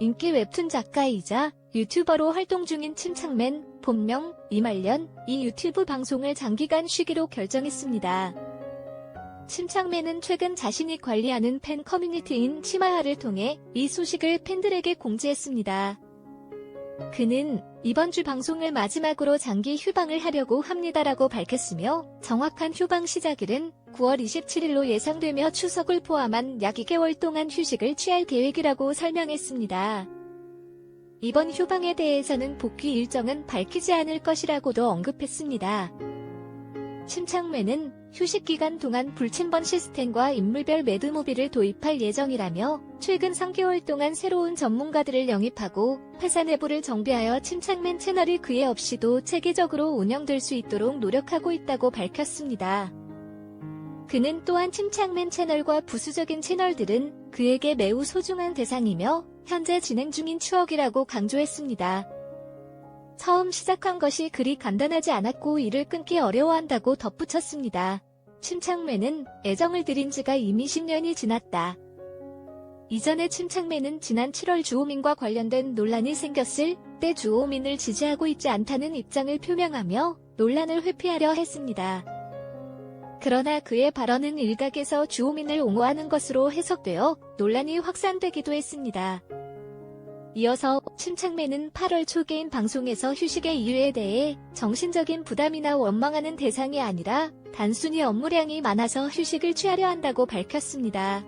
인기 웹툰 작가이자 유튜버로 활동 중인 침착맨, 본명 이말년, 이 유튜브 방송을 장기간 쉬기로 결정했습니다. 침착맨은 최근 자신이 관리하는 팬 커뮤니티인 치마하를 통해 이 소식을 팬들에게 공지했습니다. 그는 이번 주 방송을 마지막으로 장기 휴방을 하려고 합니다라고 밝혔으며 정확한 휴방 시작일은 9월 27일로 예상되며 추석을 포함한 약 2개월 동안 휴식을 취할 계획이라고 설명했습니다. 이번 휴방에 대해서는 복귀 일정은 밝히지 않을 것이라고도 언급했습니다. 침착맨은 휴식 기간 동안 불침번 시스템과 인물별 매드무비를 도입할 예정이라며 최근 3개월 동안 새로운 전문가들을 영입하고 회사 내부를 정비하여 침착맨 채널이 그에 없이도 체계적으로 운영될 수 있도록 노력하고 있다고 밝혔습니다. 그는 또한 침착맨 채널과 부수적인 채널들은 그에게 매우 소중한 대상이며 현재 진행 중인 추억이라고 강조했습니다. 처음 시작한 것이 그리 간단하지 않았고 이를 끊기 어려워한다고 덧붙였습니다. 침착맨은 애정을 들인 지가 이미 10년이 지났다. 이전에 침착맨은 지난 7월 주호민과 관련된 논란이 생겼을 때 주호민을 지지하고 있지 않다는 입장을 표명하며 논란을 회피하려 했습니다. 그러나 그의 발언은 일각에서 주호민을 옹호하는 것으로 해석되어 논란이 확산되기도 했습니다. 이어서 침착맨은 8월 초 개인 방송에서 휴식의 이유에 대해 정신적인 부담이나 원망하는 대상이 아니라 단순히 업무량이 많아서 휴식을 취하려 한다고 밝혔습니다.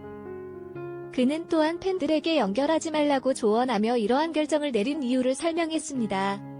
그는 또한 팬들에게 연결하지 말라고 조언하며 이러한 결정을 내린 이유를 설명했습니다.